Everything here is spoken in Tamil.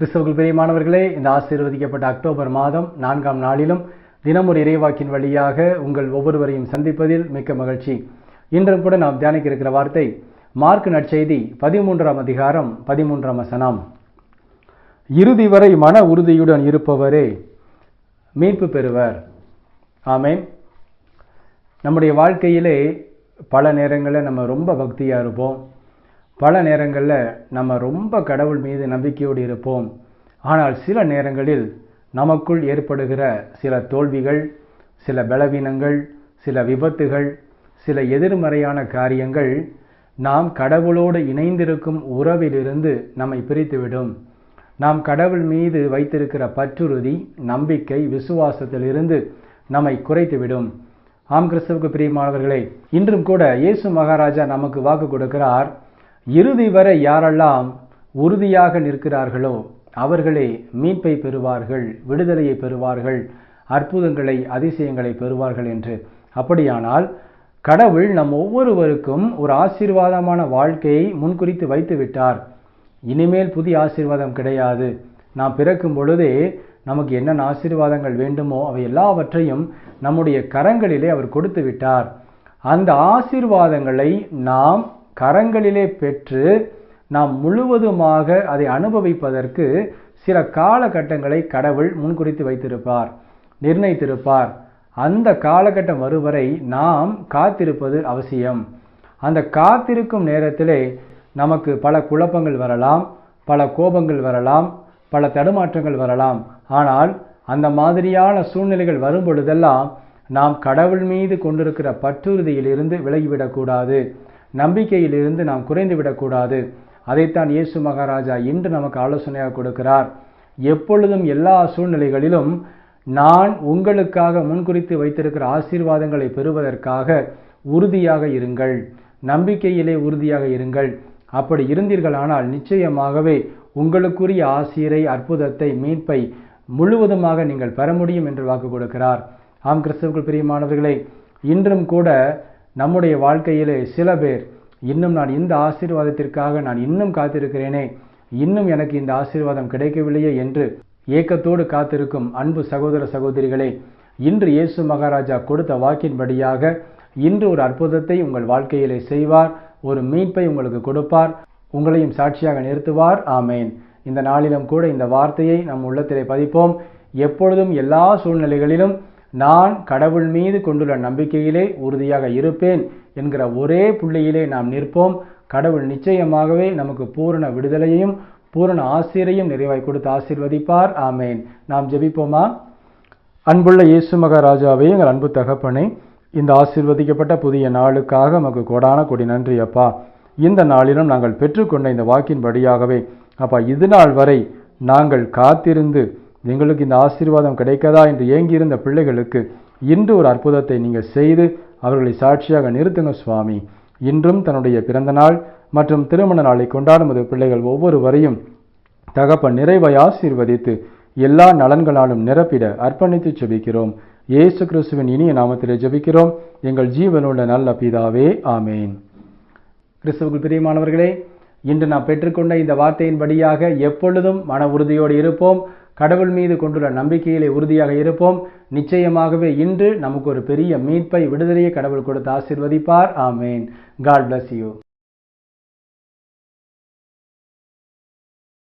கிறிஸ்தவர்கள் பிரியமானவர்களே இந்த ஆசீர்வதிக்கப்பட்ட அக்டோபர் மாதம் நான்காம் நாளிலும் தினமொரு இறைவாக்கின் வழியாக உங்கள் ஒவ்வொருவரையும் சந்திப்பதில் மிக்க மகிழ்ச்சி. இன்றும் கூட நாம் தியானிக்க இருக்கிற வார்த்தை மார்க் நற்செய்தி பதிமூன்றாம் அதிகாரம் பதிமூன்றாம் வசனம். இறுதி வரை மன உறுதியுடன் இருப்பவரே மீட்பு பெறுவர். ஆமென். நம்முடைய வாழ்க்கையிலே பல நேரங்களில் நம்ம ரொம்ப பக்தியாக இருப்போம். பல நேரங்களில் நம்ம ரொம்ப கடவுள் மீது நம்பிக்கையோடு இருப்போம். ஆனால் சில நேரங்களில் நமக்குள் ஏற்படுகிற சில தோல்விகள் சில பலவீனங்கள் சில விபத்துகள் சில எதிர்மறையான காரியங்கள் நாம் கடவுளோடு இணைந்திருக்கும் உறவிலிருந்து நம்மை பிரித்துவிடும். நாம் கடவுள் மீது வைத்திருக்கிற பற்றுறுதி நம்பிக்கை விசுவாசத்திலிருந்து நம்மை குறைத்துவிடும். ஆம் கிறிஸ்தவுக்கு பிரியமானவர்களே இன்றும் கூட இயேசு மகாராஜா நமக்கு வாக்கு கொடுக்கிறார். இறுதி வரை யாரெல்லாம் உறுதியாக நிற்கிறார்களோ அவர்களே மீட்பை பெறுவார்கள் விடுதலையை பெறுவார்கள் அற்புதங்களை அதிசயங்களை பெறுவார்கள் என்று. அப்படியானால் கடவுள் நம் ஒவ்வொருவருக்கும் ஒரு ஆசீர்வாதமான வாழ்க்கையை முன்குறித்து வைத்து விட்டார். இனிமேல் புதிய ஆசீர்வாதம் கிடையாது. நாம் பிறக்கும் பொழுதே நமக்கு என்னென்ன ஆசீர்வாதங்கள் வேண்டுமோ அவை எல்லாவற்றையும் நம்முடைய கரங்களிலே அவர் கொடுத்து விட்டார். அந்த ஆசீர்வாதங்களை நாம் கரங்களிலே பெற்று நாம் முழுவதுமாக அதை அனுபவிப்பதற்கு சில காலகட்டங்களை கடவுள் முன்குறித்து வைத்திருப்பார் நிர்ணயித்திருப்பார். அந்த காலகட்டம் வருவரை நாம் காத்திருப்பது அவசியம். அந்த காத்திருக்கும் நேரத்திலே நமக்கு பல குழப்பங்கள் வரலாம் பல கோபங்கள் வரலாம் பல தடுமாற்றங்கள் வரலாம். ஆனால் அந்த மாதிரியான சூழ்நிலைகள் வரும் பொழுதெல்லாம் நாம் கடவுள் மீது கொண்டிருக்கிற பற்றுறுதியிலிருந்து விலகிவிடக்கூடாது. நம்பிக்கையிலிருந்து நாம் குறைந்து விடக்கூடாது அதைத்தான் இயேசு மகாராஜா இன்று நமக்கு ஆலோசனையாக கொடுக்கிறார். எப்பொழுதும் எல்லா சூழ்நிலைகளிலும் நான் உங்களுக்காக முன்குறித்து வைத்திருக்கிற ஆசீர்வாதங்களை பெறுவதற்காக உறுதியாக இருங்கள். நம்பிக்கையிலே உறுதியாக இருங்கள். அப்படி இருந்தீர்களானால் நிச்சயமாகவே உங்களுக்குரிய ஆசிரை அற்புதத்தை மீட்பை முழுவதுமாக நீங்கள் பெற முடியும் என்று வாக்கு கொடுக்கிறார். ஆம் கிறிஸ்தவர்கள் பிரியமானவர்களே இன்றும் கூட நம்முடைய வாழ்க்கையிலே சில பேர் இன்னும் நான் இந்த ஆசீர்வாதத்திற்காக நான் இன்னும் காத்திருக்கிறேனே இன்னும் எனக்கு இந்த ஆசீர்வாதம் கிடைக்கவில்லையே என்று ஏக்கத்தோடு காத்திருக்கும் அன்பு சகோதர சகோதரிகளே இன்று இயேசு மகாராஜா கொடுத்த வாக்கின்படியாக இன்று ஒரு அற்புதத்தை உங்கள் வாழ்க்கையிலே செய்வார் ஒரு மீட்பை உங்களுக்கு கொடுப்பார் உங்களையும் சாட்சியாக நிறுத்துவார். ஆமேன். இந்த நாளிலும் கூட இந்த வார்த்தையை நம் உள்ளத்திலே பதிப்போம். எப்பொழுதும் எல்லா சூழ்நிலைகளிலும் நான் கடவுள் மீது கொண்டுள்ள நம்பிக்கையிலே உறுதியாக இருப்பேன் என்கிற ஒரே புள்ளியிலே நாம் நிற்போம். கடவுள் நிச்சயமாகவே நமக்கு பூரண விடுதலையையும் பூரண ஆசிரியையும் நிறைவாய் கொடுத்து ஆசிர்வதிப்பார். ஆமேன். நாம் ஜெபிப்போமா? அன்புள்ள இயேசு மகாராஜாவே எங்கள் அன்பு தகப்பனே இந்த ஆசிர்வதிக்கப்பட்ட புதிய நாளுக்காக நமக்கு கொடான கொடி நன்றி அப்பா. இந்த நாளிலும் நாங்கள் பெற்றுக்கொண்ட இந்த வாக்கின் வழியாகவே அப்பா இது நாள் வரை நாங்கள் காத்திருந்து எங்களுக்கு இந்த ஆசீர்வாதம் கிடைக்கதா என்று ஏங்கியிருந்த பிள்ளைகளுக்கு இன்று ஒரு அற்புதத்தை நீங்கள் செய்து அவர்களை சாட்சியாக நிறுத்துங்க சுவாமி. இன்றும் தன்னுடைய பிறந்த நாள் மற்றும் திருமண நாளை கொண்டாடும்போது பிள்ளைகள் பிள்ளைகள் ஒவ்வொருவரையும் தகப்பன் நிறைவை ஆசீர்வதித்து எல்லா நலன்களாலும் நிரப்பிட அர்ப்பணித்து ஜெபிக்கிறோம். இயேசு கிறிஸ்துவின் இனிய நாமத்திலே ஜெபிக்கிறோம். எங்கள் ஜீவனுள்ள நல்ல பிதாவே ஆமேன். கிறிஸ்துவுக்கு பிரியமானவர்களே இன்று நாம் பெற்றுக்கொண்ட இந்த வார்த்தையின்படியாக எப்பொழுதும் மன உறுதியோடு இருப்போம். கடவுள் மீது கொண்டுள்ள நம்பிக்கையிலே உறுதியாக இருப்போம். நிச்சயமாகவே இன்று நமக்கு ஒரு பெரிய மீட்பை விடுதலையை கடவுள் கொடுத்து ஆசிர்வதிப்பார். ஆமேன். God bless you